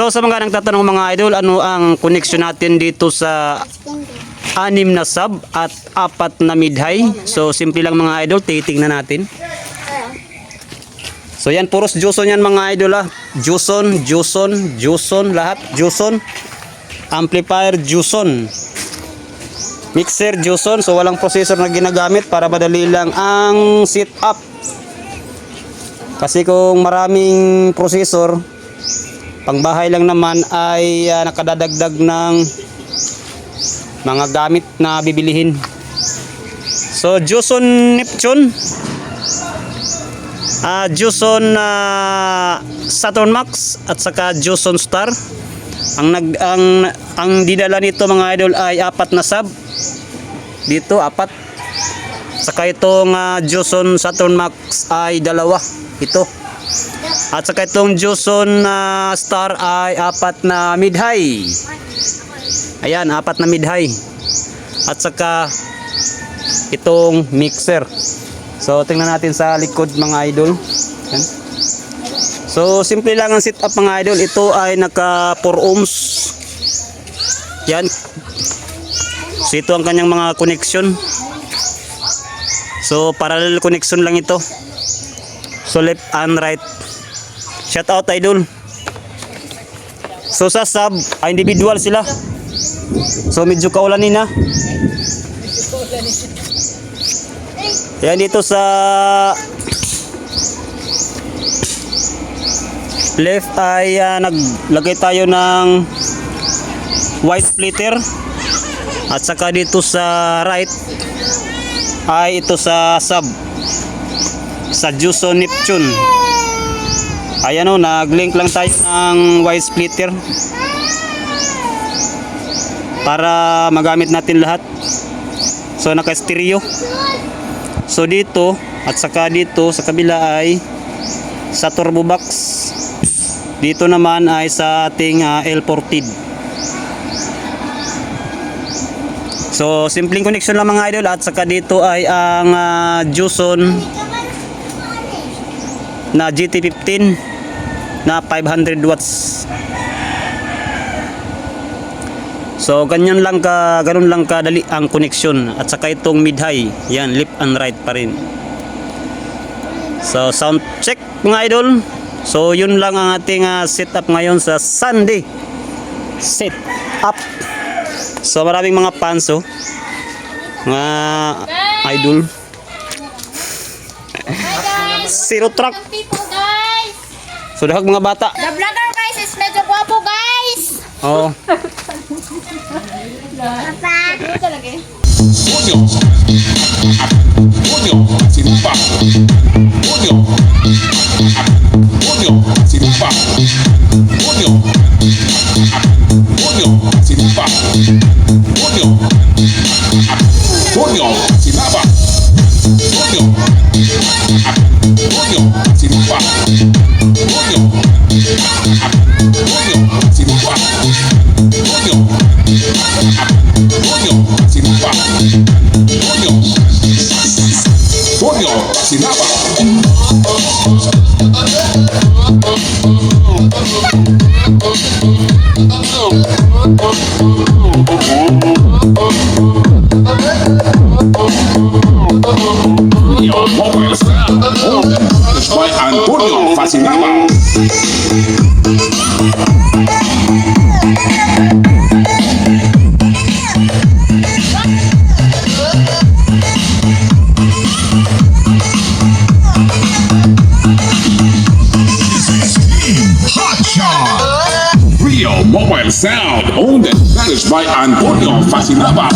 So sa mga nagtatanong mga idol, ano ang connection natin dito sa anim na sub at apat na mid-high? So simple lang mga idol, titingnan natin. So yan, puros Juson yan mga idol ah. Juson, Juson, Juson, lahat. Juson. Amplifier, Juson. Mixer, Juson. So walang processor na ginagamit para madali lang ang setup. Kasi kung maraming processor, pangbahay lang naman ay ah, nakadadagdag ng mga gamit na bibilihin. So, Juson Neptune. Ah, Juson ah, Saturn Max at saka Juson Star. Ang nag ang ang dinala nito mga idol ay apat na sub. Dito apat. Saka itong uh, Juson Saturn Max ay dalawa. Ito. At saka itong Juson na Star ay apat na mid-high. Ayan, apat na mid-high. At saka itong mixer. So, tingnan natin sa likod mga idol. Ayan. So, simple lang ang setup mga idol. Ito ay naka 4 ohms. Yan. So, ito ang kanyang mga connection. So, parallel connection lang ito. So, left and right. Shout out idol. So, sa sub, ay individual sila. So, medyo kaulanin na. Yan dito sa left ay ah, naglagay tayo ng white splitter. At saka dito sa right ay ito sa sub sa Juso Neptune. Ayan o naglink lang tayo ng white splitter para magamit natin lahat. So naka stereo so dito at saka dito sa kabila ay sa turbo box. Dito naman ay sa ating ah, L14 So, simpleng connection lang mga idol. At saka dito ay ang uh, Juson na GT15 na 500 watts. So, ganyan lang ka, ganun lang kadali ang connection at saka itong mid-high. Yan, left and right pa rin. So, sound check mga idol. So, yun lang ang ating uh, setup ngayon sa Sunday. Set up. So maraming mga fans oh. Mga idol. Zero truck. So dahag mga bata. The vlogger guys is medyo guwapo guys! Oh. Papa! Ano talaga eh? Junior Sinapa. Antonio Real mobile sound owned and managed by Antonio Fasinaba.